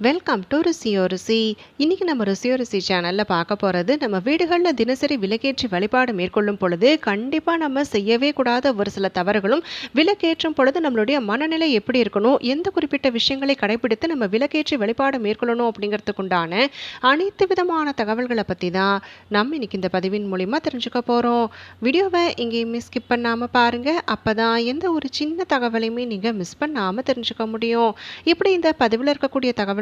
Welcome to ருசியோ ருசி இன்றைக்கி நம்ம ருசியோ ருசி சேனலில் பார்க்க போகிறது நம்ம வீடுகளில் தினசரி விலக்கேற்றி வழிபாடு மேற்கொள்ளும் பொழுது கண்டிப்பாக நம்ம செய்யவே கூடாத ஒரு சில தவறுகளும் விலக்கேற்றும் பொழுது நம்மளுடைய மனநிலை எப்படி இருக்கணும் எந்த குறிப்பிட்ட விஷயங்களை கடைபிடித்து நம்ம விலக்கேற்றி வழிபாடு மேற்கொள்ளணும் அப்படிங்கிறதுக்குண்டான அனைத்து விதமான தகவல்களை பற்றி தான் நம்ம இன்னைக்கு இந்த பதிவின் மூலிமா தெரிஞ்சுக்க போகிறோம் வீடியோவை எங்கேயுமே ஸ்கிப் பண்ணாமல் பாருங்கள் அப்போ தான் எந்த ஒரு சின்ன தகவலையுமே நீங்கள் மிஸ் பண்ணாமல் தெரிஞ்சுக்க முடியும். இப்படி இந்த பதிவில் இருக்கக்கூடிய தகவல்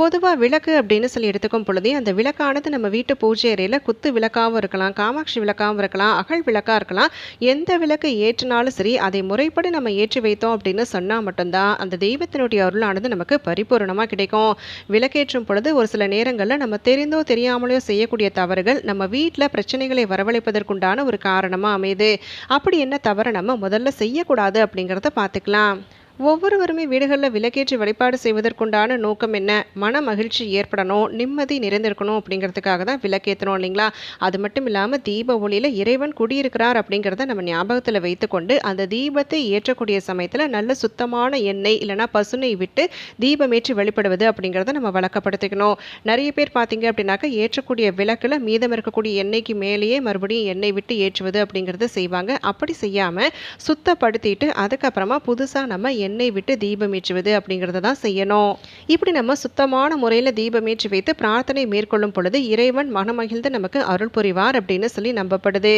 பொதுவாக விளக்கு அப்படின்னு சொல்லி எடுத்துக்கும் பொழுதே அந்த விளக்கானது நம்ம வீட்டு பூஜை அறையில் குத்து விளக்காகவும் இருக்கலாம் காமாட்சி விளக்காகவும் இருக்கலாம் அகல் விளக்காக இருக்கலாம். எந்த விளக்கு ஏற்றினாலும் சரி அதை முறைப்படி நம்ம ஏற்றி வைத்தோம் அப்படின்னு சொன்னால் மட்டும்தான் அந்த தெய்வத்தினுடைய அருளானது நமக்கு பரிபூர்ணமாக கிடைக்கும். விளக்கேற்றும் பொழுது ஒரு சில நேரங்களில் நம்ம தெரிந்தோ தெரியாமலையோ செய்யக்கூடிய தவறுகள் நம்ம வீட்டில் பிரச்சனைகளை வரவழைப்பதற்குண்டான ஒரு காரணமாக அமையுது. அப்படி என்ன தவறை நம்ம முதல்ல செய்யக்கூடாது அப்படிங்கிறத பார்த்துக்கலாம். ஒவ்வொருவருமே வீடுகளில் விலக்கேற்றி வழிபாடு செய்வதற்குண்டான நோக்கம் என்ன? மன மகிழ்ச்சி ஏற்படணும் நிம்மதி நிறைந்திருக்கணும் அப்படிங்கிறதுக்காக தான் விலக்கேற்றணும் இல்லைங்களா? அது மட்டும் இல்லாமல் தீப ஒளியில் இறைவன் குடியிருக்கிறார் அப்படிங்கிறத நம்ம ஞாபகத்தில் வைத்துக்கொண்டு அந்த தீபத்தை ஏற்றக்கூடிய சமயத்தில் நல்ல சுத்தமான எண்ணெய் இல்லைனா பசுனை விட்டு தீபமேற்றி வழிபடுவது அப்படிங்கிறத நம்ம வழக்கப்படுத்திக்கணும். நிறைய பேர் பார்த்தீங்க அப்படின்னாக்கா ஏற்றக்கூடிய விளக்கில் மீதம் இருக்கக்கூடிய எண்ணெய்க்கு மேலேயே மறுபடியும் எண்ணெய் விட்டு ஏற்றுவது அப்படிங்கிறத செய்வாங்க. அப்படி செய்யாமல் சுத்தப்படுத்திட்டு அதுக்கப்புறமா புதுசாக நம்ம எண்ணெய் விட்டு தீபம் ஏற்றுவது அப்படிங்கிறத தான் செய்யணும். இப்படி நம்ம சுத்தமான முறையில் தீபம் ஏற்றி வைத்து பிரார்த்தனை மேற்கொள்ளும் பொழுது இறைவன் மனமகிழ்ந்து நமக்கு அருள் புரிவார் அப்படின்னு சொல்லி நம்பப்படுது.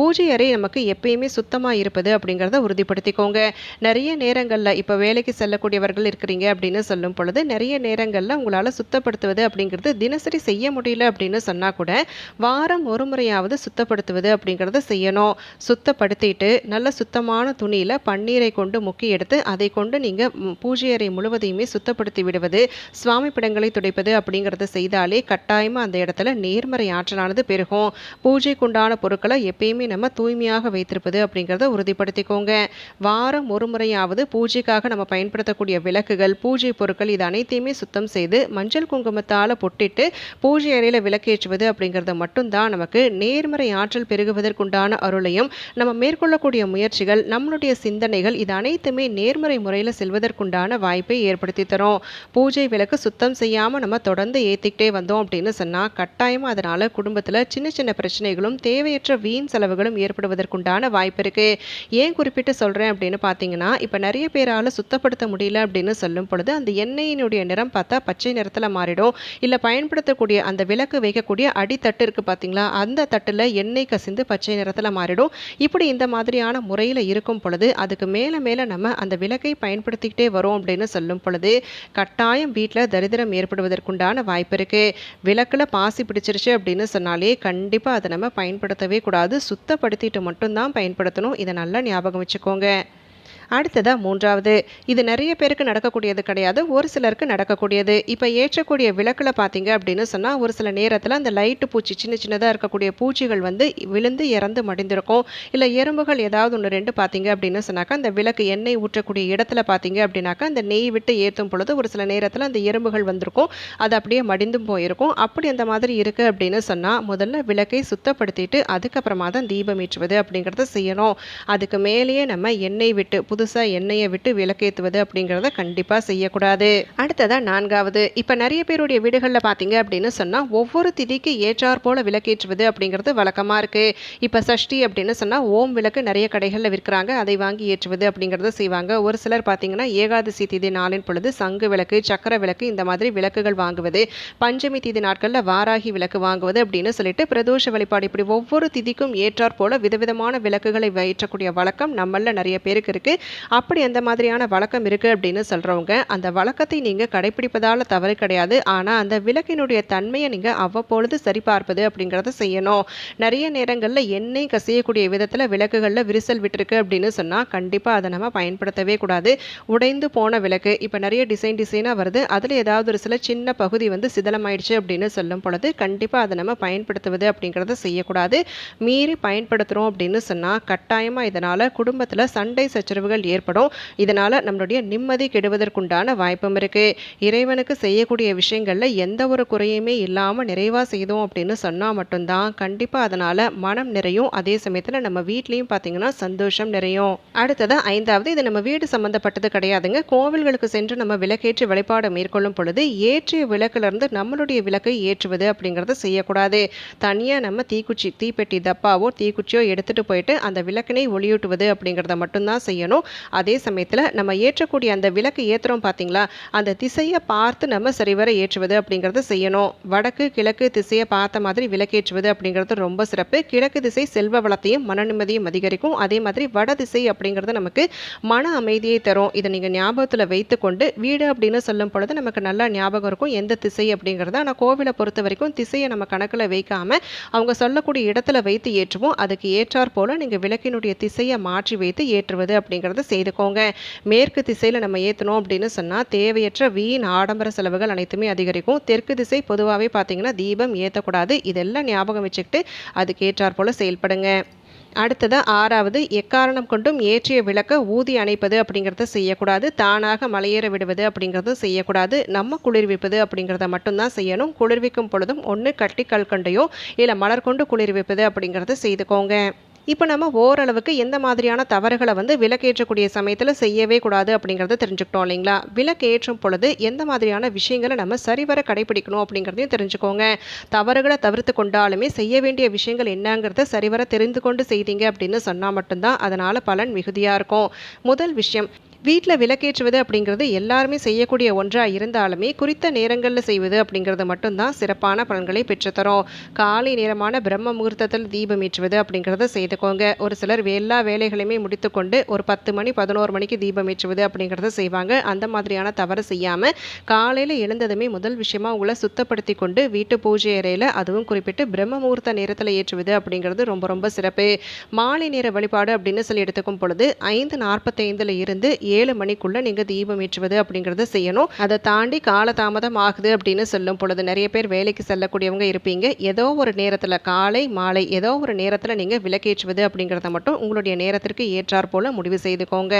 பூஜை அறை நமக்கு எப்பயுமே சுத்தமாக இருப்பது அப்படிங்கிறத உறுதிப்படுத்திக்கோங்க. நிறைய நேரங்களில் இப்போ வேலைக்கு செல்லக்கூடியவர்கள் இருக்கிறீங்க அப்படின்னு சொல்லும் பொழுது நிறைய நேரங்களில் உங்களால் சுத்தப்படுத்துவது அப்படிங்கிறது தினசரி செய்ய முடியல அப்படின்னு சொன்னால் கூட வாரம் ஒரு முறையாவது சுத்தப்படுத்துவது அப்படிங்கிறத செய்யணும். சுத்தப்படுத்திட்டு நல்ல சுத்தமான துணியில் பன்னீரை கொண்டு முக்கி எடுத்து அதை கொண்டு நீங்கள் பூஜை அறை முழுவதையுமே சுத்தப்படுத்தி விடுவது சுவாமி படங்களை துடைப்பது அப்படிங்கிறத செய்தாலே கட்டாயமாக அந்த இடத்துல நேர்மறை ஆற்றலானது பெருகும். பூஜைக்குண்டான பொருட்களை எப்பயுமே நம்ம தூய்மையாக வைத்திருப்பது அப்படிங்கிறத உறுதிப்படுத்திக்கோங்க. வாரம் ஒரு முறையாவது பூஜைக்காக நம்ம பயன்படுத்தக்கூடிய விளக்குகள் பூஜை பொருட்கள் இது அனைத்தையுமே சுத்தம் செய்து மஞ்சள் குங்குமத்தால் பொட்டிட்டு பூஜை அறையில் விளக்கேற்றுவது அப்படிங்கிறது மட்டும்தான் நமக்கு நேர்மறை ஆற்றல் பெருகுவதற்குண்டான அருளையும் நம்ம மேற்கொள்ளக்கூடிய முயற்சிகள் நம்மளுடைய சிந்தனைகள் இது அனைத்துமே நேர்மறை முறையில் செல்வதற்குண்டான வாய்ப்பை ஏற்படுத்தி தரும். பூஜை விளக்கு சுத்தம் செய்யாமல் நம்ம தொடர்ந்து ஏற்றிக்கிட்டே வந்தோம் அப்படின்னு சொன்னால் கட்டாயமாக அதனால் குடும்பத்தில் சின்ன சின்ன பிரச்சனைகளும் தேவையற்ற வீண் செலவுகளும் ஏற்படுவதற்குண்டான வாய்ப்பு இருக்குது ஏன் குறிப்பிட்டு சொல்கிறேன் அப்படின்னு பார்த்தீங்கன்னா இப்போ நிறைய பேரால் சுத்தப்படுத்த முடியல அப்படின்னு சொல்லும் பொழுது அந்த எண்ணெயினுடைய நிறம் பார்த்தா பச்சை நிறத்தில் மாறிடும். இல்லை பயன்படுத்தக்கூடிய அந்த விளக்கு வைக்கக்கூடிய அடித்தட்டு இருக்குது பார்த்தீங்களா அந்த தட்டில் எண்ணெய் கசிந்து பச்சை நிறத்தில் மாறிடும். இப்படி இந்த மாதிரியான முறையில் இருக்கும் பொழுது அதுக்கு மேலே மேலே நம்ம அந்த விளக்கை பயன்படுத்திக்கிட்டே வரோம் அப்படின்னு சொல்லும் பொழுது கட்டாயம் வீட்டில் தரித்திரம் ஏற்படுவதற்குண்டான வாய்ப்பு இருக்குது விளக்கில் பாசி பிடிச்சிருச்சு அப்படின்னு சொன்னாலே கண்டிப்பாக அதை நம்ம பயன்படுத்தவே கூடாது. சுத்தப்படுத்திட்டு மட்டும்தான் பயன்படுத்தணும். இதை நல்லா ஞாபகம் வச்சுக்கோங்க. அடுத்ததாக மூன்றாவது. இது நிறைய பேருக்கு நடக்கக்கூடியது கிடையாது ஒரு சிலருக்கு நடக்கக்கூடியது. இப்போ ஏற்றக்கூடிய விளக்கில் பார்த்தீங்க அப்படின்னு சொன்னால் ஒரு சில நேரத்தில் அந்த லைட்டு பூச்சி சின்ன சின்னதாக இருக்கக்கூடிய பூச்சிகள் வந்து விழுந்து இறந்து மடிந்திருக்கும். இல்லை எறும்புகள் ஏதாவது ஒன்று ரெண்டு பார்த்தீங்க அப்படின்னு சொன்னாக்கா அந்த விளக்கு எண்ணெய் ஊற்றக்கூடிய இடத்துல பார்த்தீங்க அப்படின்னாக்கா அந்த நெய் விட்டு ஏற்றும் பொழுது ஒரு சில நேரத்தில் அந்த எறும்புகள் வந்திருக்கும். அது அப்படியே மடிந்தும் போயிருக்கும். அப்படி அந்த மாதிரி இருக்குது அப்படின்னு சொன்னால் முதல்ல விளக்கை சுத்தப்படுத்திட்டு அதுக்கப்புறமா தான் தீபம் ஏற்றுவது அப்படிங்கிறத செய்யணும். அதுக்கு மேலேயே நம்ம எண்ணெய் விட்டு புதுசாக எண்ணெயை விட்டு விளக்கேற்றுவது அப்படிங்கிறத கண்டிப்பாக செய்யக்கூடாது. அடுத்ததாக நான்காவது. இப்போ நிறைய பேருடைய வீடுகளில் பார்த்தீங்க அப்படின்னு சொன்னால் ஒவ்வொரு திதிக்கு ஏற்றார் போல விளக்கேற்றுவது அப்படிங்கிறது வழக்கமாக இருக்குது இப்போ சஷ்டி அப்படின்னு சொன்னால் ஓம் விளக்கு நிறைய கடைகளில் விற்கிறாங்க அதை வாங்கி ஏற்றுவது அப்படிங்கிறத செய்வாங்க. ஒரு சிலர் பார்த்தீங்கன்னா ஏகாதசி திதி நாளின் பொழுது சங்கு விளக்கு சக்கர விளக்கு இந்த மாதிரி விளக்குகள் வாங்குவது பஞ்சமி திதி நாட்களில் வாராகி விளக்கு வாங்குவது அப்படின்னு சொல்லிட்டு பிரதோஷ வழிபாடு இப்படி ஒவ்வொரு திதிக்கும் ஏற்றாற் போல விதவிதமான விளக்குகளை ஏற்றக்கூடிய வழக்கம் நம்மள நிறைய பேருக்கு இருக்குது அப்படி அந்த மாதிரியான வழக்கம் இருக்குது அப்படின்னு சொல்கிறவங்க அந்த வழக்கத்தை நீங்கள் கடைப்பிடிப்பதால் தவறு கிடையாது. ஆனால் அந்த விளக்கினுடைய தன்மையை நீங்கள் அவ்வப்பொழுது சரிபார்ப்பது அப்படிங்கிறத செய்யணும். நிறைய நேரங்களில் எண்ணெய் கசியக்கூடிய விதத்தில் விளக்குகளில் விரிசல் விட்டுருக்கு அப்படின்னு சொன்னால் கண்டிப்பாக அதை நம்ம பயன்படுத்தவே கூடாது. உடைந்து போன விளக்கு இப்போ நிறைய டிசைன் டிசைனாக வருது. அதில் ஏதாவது ஒரு சில சின்ன பகுதி வந்து சிதலமாயிடுச்சு அப்படின்னு சொல்லும் பொழுது கண்டிப்பாக அதை நம்ம பயன்படுத்துவது அப்படிங்கிறத செய்யக்கூடாது. மீறி பயன்படுத்துகிறோம் அப்படின்னு சொன்னால் கட்டாயமாக இதனால் குடும்பத்தில் சண்டை சச்சரவுகள் சூழல் ஏற்படும். இதனால் நம்மளுடைய நிம்மதி கெடுவதற்குண்டான வாய்ப்பும் இருக்குது இறைவனுக்கு செய்யக்கூடிய விஷயங்களில் எந்த ஒரு குறையுமே இல்லாமல் நிறைவாக செய்தோம் அப்படின்னு சொன்னால் மட்டும்தான் கண்டிப்பாக அதனால் மனம் நிறையும். அதே சமயத்தில் நம்ம வீட்லேயும் பார்த்தீங்கன்னா சந்தோஷம் நிறையும். அடுத்தது ஐந்தாவது இது நம்ம வீடு சம்மந்தப்பட்டது கிடையாதுங்க. கோவில்களுக்கு சென்று நம்ம விளக்கேற்றி வழிபாடு மேற்கொள்ளும் பொழுது ஏற்றிய விளக்கிலிருந்து நம்மளுடைய விளக்கை ஏற்றுவது அப்படிங்கிறத செய்யக்கூடாது. தனியாக நம்ம தீக்குச்சி தீப்பெட்டி தப்பாவோ தீக்குச்சியோ எடுத்துகிட்டு போயிட்டு அந்த விளக்கினை ஒளியூட்டுவது அப்படிங்கிறத மட்டும்தான் செய்யணும். ஏற்றுறோம் அதே சமயத்தில் நம்ம ஏற்றக்கூடிய அந்த விளக்கு ஏற்றுறோம் பார்த்தீங்களா அந்த திசையை பார்த்து நம்ம சரிவர ஏற்றுவது அப்படிங்கிறத செய்யணும். வடக்கு கிழக்கு திசையை பார்த்த மாதிரி விளக்கேற்றுவது அப்படிங்கிறது ரொம்ப சிறப்பு. கிழக்கு திசை செல்வ வளத்தையும் மன நிம்மதியும் அதிகரிக்கும். அதே மாதிரி வட திசை அப்படிங்கிறது நமக்கு மன அமைதியை தரும். இதை நீங்கள் ஞாபகத்தில் வைத்துக்கொண்டு வீடு அப்படின்னு சொல்லும் பொழுது நமக்கு நல்லா ஞாபகம் இருக்கும். எந்த திசை அப்படிங்கிறது ஆனால் கோவிலை பொறுத்த வரைக்கும் திசையை நம்ம கணக்கில் வைக்காமல் அவங்க சொல்லக்கூடிய இடத்துல வைத்து ஏற்றுவோம். அதுக்கு ஏற்றாற் போல் நீங்கள் விளக்கினுடைய திசையை மாற்றி வைத்து ஏற்றுவது அப்படிங்கிறது செய்துக்கோங்க. மேற்கு திசையில் நம்ம ஏற்றணும் அப்படின்னு சொன்னால் தேவையற்ற வீண் ஆடம்பர செலவுகள் அனைத்துமே அதிகரிக்கும். தெற்கு திசை பொதுவாகவே பார்த்தீங்கன்னா தீபம் ஏற்றக்கூடாது இதெல்லாம் ஞாபகம் வச்சுக்கிட்டு அதுக்கேற்றாற் போல் செயல்படுங்க. அடுத்தது ஆறாவது எக்காரணம் கொண்டும் ஏற்றிய விளக்க ஊதி அணைப்பது அப்படிங்கிறத செய்யக்கூடாது. தானாக மலையேற விடுவது அப்படிங்கிறதும் செய்யக்கூடாது. நம்ம குளிர்விப்பது அப்படிங்கிறத மட்டும்தான் செய்யணும். குளிர்விக்கும் பொழுதும் ஒன்று கட்டி கல்கண்டையோ இல்லை மலர் கொண்டு குளிர்விப்பது அப்படிங்கிறத செய்துக்கோங்க. இப்போ நம்ம ஓரளவுக்கு எந்த மாதிரியான தவறுகளை வந்து விலக்கேற்றக்கூடிய சமயத்தில் செய்யவே கூடாது அப்படிங்கிறத தெரிஞ்சுக்கிட்டோம் இல்லைங்களா? விலக்கேற்றும் பொழுது எந்த மாதிரியான விஷயங்களை நம்ம சரிவர கடைபிடிக்கணும் அப்படிங்கிறதையும் தெரிஞ்சுக்கோங்க. தவறுகளை தவிர்த்து கொண்டாலுமே செய்ய வேண்டிய விஷயங்கள் என்னங்கிறத சரிவர தெரிந்து கொண்டு செய்தீங்க அப்படின்னு சொன்னால் மட்டும்தான் அதனால் பலன் மிகுதியாக இருக்கும். முதல் விஷயம் வீட்டில் விளக்கேற்றுவது அப்படிங்கிறது எல்லாருமே செய்யக்கூடிய ஒன்றாக இருந்தாலுமே குறித்த நேரங்களில் செய்வது அப்படிங்கிறது மட்டும்தான் சிறப்பான பலன்களை பெற்றுத்தரும். காலை நேரமான பிரம்ம முகூர்த்தத்தில் தீபம் ஏற்றுவது அப்படிங்கிறத செய்துக்கோங்க. ஒரு சிலர் எல்லா வேலைகளையுமே முடித்துக்கொண்டு ஒரு பத்து மணி பதினோரு மணிக்கு தீபம் ஏற்றுவது அப்படிங்கிறத செய்வாங்க. அந்த மாதிரியான தவறு செய்யாமல் காலையில் எழுந்ததுமே முதல் விஷயமாக உங்களை சுத்தப்படுத்தி கொண்டு வீட்டு பூஜை அறையில் அதுவும் குறிப்பிட்டு பிரம்ம முகூர்த்த நேரத்தில் ஏற்றுவது அப்படிங்கிறது ரொம்ப ரொம்ப சிறப்பு. மாலை நேர வழிபாடு அப்படின்னு சொல்லி எடுத்துக்கும் பொழுது ஐந்து நாற்பத்தைந்தில் இருந்து ஏழு மணிக்குள்ளே நீங்கள் தீபம் ஏற்றுவது அப்படிங்கிறத செய்யணும். அதை தாண்டி காலதாமதம் ஆகுது அப்படின்னு சொல்லும் பொழுது நிறைய பேர் வேலைக்கு செல்லக்கூடியவங்க இருப்பீங்க. ஏதோ ஒரு நேரத்தில் காலை மாலை ஏதோ ஒரு நேரத்தில் நீங்கள் விளக்கேற்றுவது அப்படிங்கிறத மட்டும் உங்களுடைய நேரத்திற்கு ஏற்றார் போல முடிவு செய்துக்கோங்க.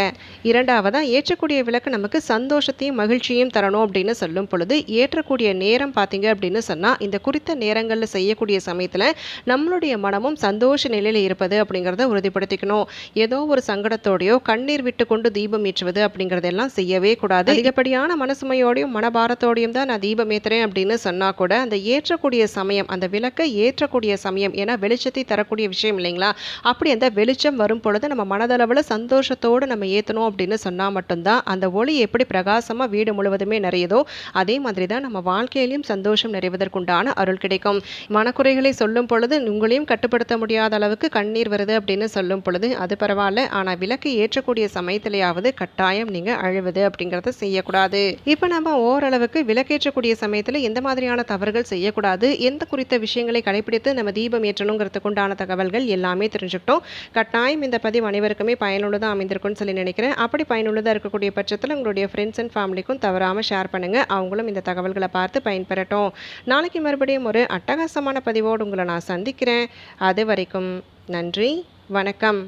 இரண்டாவதாக ஏற்றக்கூடிய விளக்கு நமக்கு சந்தோஷத்தையும் மகிழ்ச்சியும் தரணும் அப்படின்னு சொல்லும் பொழுது ஏற்றக்கூடிய நேரம் பார்த்தீங்க அப்படின்னு சொன்னால் இந்த குறித்த நேரங்களில் செய்யக்கூடிய சமயத்தில் நம்மளுடைய மனமும் சந்தோஷ நிலையில் இருப்பது அப்படிங்கிறத உறுதிப்படுத்திக்கணும். ஏதோ ஒரு சங்கடத்தோடையோ கண்ணீர் விட்டு கொண்டு தீபம் ஏற்றுவது அப்படிங்கிறதெல்லாம் செய்யவே கூடாது. அதிகப்படியான மனசுமையோடையும் மனபாரத்தோடையும் தான் நான் தீபம் ஏற்றுறேன் அப்படின்னு சொன்னால் கூட அந்த ஏற்றக்கூடிய சமயம் அந்த விளக்கை ஏற்றக்கூடிய சமயம் ஏன்னா வெளிச்சத்தை தரக்கூடிய விஷயம் இல்லைங்களா? அப்படி அந்த வெளிச்சம் வரும் பொழுது நம்ம மனதளவில் சந்தோஷத்தோடு நம்ம ஏற்றணும் அப்படின்னு சொன்னால் மட்டும்தான் அந்த ஒளி எப்படி பிரகாசமாக வீடு முழுவதுமே நிறையுதோ அதே மாதிரி தான் நம்ம வாழ்க்கையிலையும் சந்தோஷம் நிறைவதற்குண்டான அருள் கிடைக்கும். மனக்குறைகளை சொல்லும் பொழுது உங்களையும் கட்டுப்படுத்த முடியாத அளவுக்கு கண்ணீர் வருது அப்படின்னு சொல்லும் பொழுது அது பரவாயில்ல. ஆனால் விளக்கு ஏற்றக்கூடிய சமயத்திலேயாவது கட்டாயம் நீங்கள் அழுவது அப்படிங்கிறத செய்யக்கூடாது. இப்போ நம்ம ஓரளவுக்கு விளக்கேற்றக்கூடிய சமயத்தில் எந்த மாதிரியான தவறுகள் செய்யக்கூடாது எந்த குறித்த விஷயங்களை கடைபிடித்து நம்ம தீபம் ஏற்றணுங்கிறதுக்கு உண்டான தகவல்கள் எல்லாமே தெரிஞ்சுக்கிட்டோம். கட்டாயம் இந்த பதிவு அனைவருக்குமே பயனுள்ளதாக அமைந்திருக்கும்னு சொல்லி நினைக்கிறேன். அப்படி பயனுள்ளதாக இருக்கக்கூடிய பட்சத்தில் உங்களுடைய ஃப்ரெண்ட்ஸ் அண்ட் ஃபேமிலிக்கும் தவறாமல் ஷேர் பண்ணுங்கள் அவங்களும் இந்த தகவல்களை பார்த்து பயன்பெறட்டும். நாளைக்கு மறுபடியும் ஒரு அட்டகாசமான பதிவோடு உங்களை நான் சந்திக்கிறேன். அது வரைக்கும் நன்றி வணக்கம்.